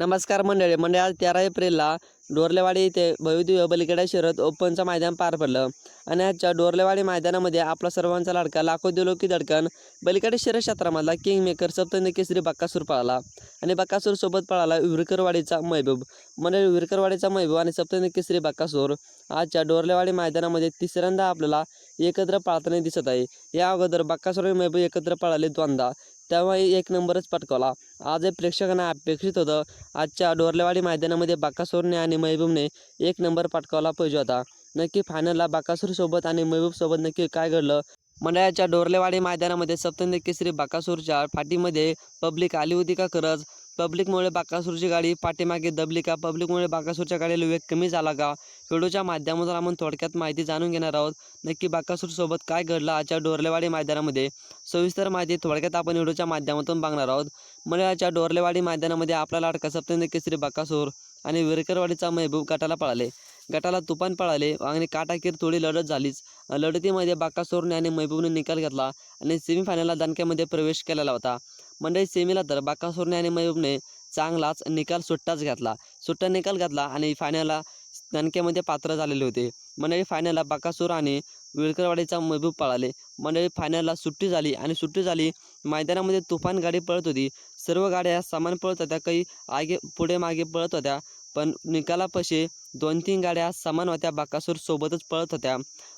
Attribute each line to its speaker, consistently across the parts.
Speaker 1: नमस्कार मंडळी मंडळी आज तेरा एप्रिलला डोरलेवाडी येथे भव्यदिव्य बलिकडा शर्यत ओपनचं मैदान पार पडलं. आणि आजच्या डोरलेवाडी मैदानामध्ये आपला सर्वांचा लाडका लाखो दिलोकी धडकन बलिकेडा शर्यत क्षेत्रामधला किंग मेकर सप्तनी केसरी बक्कासूर पळाला. आणि बक्कासूर सोबत पळाला विरकरवाडीचा महबूब. मंडळी विरकरवाडीचा महबूब आणि सप्तनी केसरी बक्कासूर आजच्या डोरलेवाडी मैदानामध्ये तिसऱ्यांदा आपल्याला एकत्र पळताना दिसत आहे. या अगोदर बक्कासूर आणि महबूब एकत्र पळाले द्वंदा तेव्हाही एक नंबरच पटकावला. आज हे प्रेक्षकांना अपेक्षित होतं आजच्या डोरलेवाडी मैदानामध्ये बाकासूरने आणि महबूबने एक नंबर पटकावला पाहिजे होता. नक्की फायनलला बाकासूरसोबत आणि महबूबसोबत नक्की काय घडलं? मंडळाच्या डोरलेवाडी मैदानामध्ये सप्तंद केसरी बाकासूरच्या फाटीमध्ये पब्लिक आली होती का खरंच? पब्लिकमुळे बाकासूरची गाडी पाठीमागे दबली का? पब्लिकमुळे बाकासूरच्या गाडीला वेग कमी झाला का? व्हिडिओच्या माध्यमातून आपण थोडक्यात माहिती जाणून घेणार आहोत. नक्की बाकासूरसोबत काय घडलं आजच्या डोरलेवाडी मैदानामध्ये? सविस्तर माहिती थोडक्यात आपण व्हिडिओच्या माध्यमातून बघणार आहोत. मंडळाच्या डोरलेवाडी मैदानामध्ये आपला लाडका सप्तंदी केसरी बाकासूर आणि विरकरवाडीचा महबूब गटाला पळाले. गटाला तुफान पळाले आणि काटाकीर थोडी लढत झालीच. लढतीमध्ये बाकासूरने आणि महबूबने निकाल घेतला आणि सेमीफायनलला दणक्यामध्ये प्रवेश केलेला होता. मंडळी सेमीला तर बाकासूरने आणि महबूबने चांगलाच निकाल सुट्टाच घातला. सुट्टा निकाल घातला आणि फायनलला दणक्यामध्ये पात्र झालेले होते. मंडळी फायनलला बाकासूर आणि विळकरवाडीचा महबूब पळाले. मंडळी फायनलला सुट्टी झाली आणि सुट्टी झाली मैदानामध्ये तुफान गाडी पळत होती. सर्व गाड्या समान पळत होत्या काही आगे पुढे मागे पळत होत्या पण निकालापाशी दोन तीन गाड्या समान होत्या बाकासूर सोबतच पळत होत्या.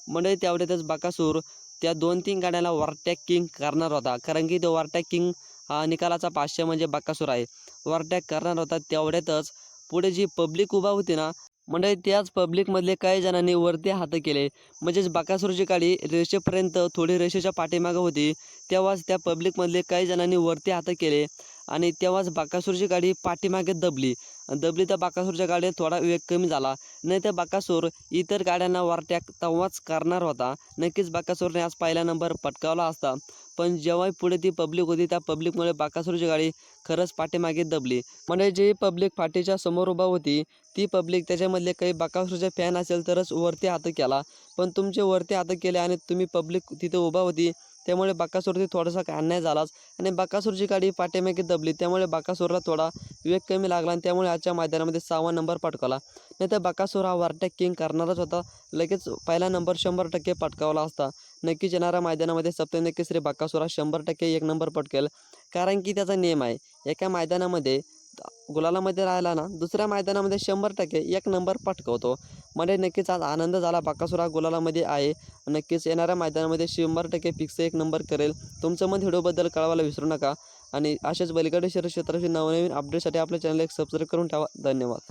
Speaker 1: मंडळी तेवढ्यातच बाकासूर त्या दोन तीन गाड्याला वॉरटॅकिंग करणार होता कारण की तो वॉरटॅकिंग हा निकालाचा पाचशे म्हणजे बाक्कासूर आहे. ओव्हरटॅक करणार होता तेवढ्यातच पुढे जी पब्लिक उभा होती ना म्हणजे त्याच पब्लिकमधले काही जणांनी वरती हात केले. म्हणजेच बाकासूरची गाडी रेषेपर्यंत थोडी रेषेच्या पाठीमागं होती. तेव्हाच त्या पब्लिकमधले काही जणांनी वरती हात केले. आणि तेव्हाच बाकासूरची गाडी पाठीमागे दबली. दबली तर बाकासूरच्या गाडीत थोडा वेग कमी झाला. नाही तर बाकासूर इतर गाड्यांना ओव्हरटॅक तेव्हाच करणार होता. नक्कीच बाकासूरने आज पहिला नंबर पटकावला असता. पण जेव्हा पुढे ती पब्लिक होती त्या पब्लिकमुळे बाकासूरची गाडी खरंच पाठीमागे दबली. म्हणजे जी पब्लिक पाठीच्या समोर उभा होती ती पब्लिक त्याच्यामधले काही बाकासूरचे फॅन असेल तरच वरती हात केला. पण तुमचे वरती हात केले आणि तुम्ही पब्लिक तिथे उभा होती त्यामुळे बाकासूरती थोडासा अन्याय झालाच. आणि बाकासूरची गाडी पाठीमागे दबली त्यामुळे बाकासूरला थोडा वेग कमी लागला आणि त्यामुळे आजच्या मैदानामध्ये सहावा नंबर पटकावला. नाही तर बाकासूर हा वरटॅक किंग करणारच होता. लगेच पहिला नंबर शंभर टक्के पटकावला असता. नक्कीच येणाऱ्या मैदानामध्ये सप्तंदी श्री बाकासूर हा शंभर टक्के एक नंबर पटकेल. कारण की त्याचा नियम आहे एका मैदानामध्ये गुलालामध्ये राहिला ना दुसऱ्या मैदानामध्ये शंभर टक्के एक नंबर पटकवतो. म्हणजे नक्कीच आज आनंद झाला. बाकासुरा गुलालामध्ये आहे. नक्कीच येणाऱ्या मैदानामध्ये शंभर टक्के फिक्स एक नंबर करेल. तुमचं मत व्हिडिओबद्दल कळवायला विसरू नका. आणि असेच बलगडेश्वर शहर क्षेत्राची नवनवीन अपडेटसाठी आपल्या चॅनल एक सबस्क्राईब करून ठेवा. धन्यवाद.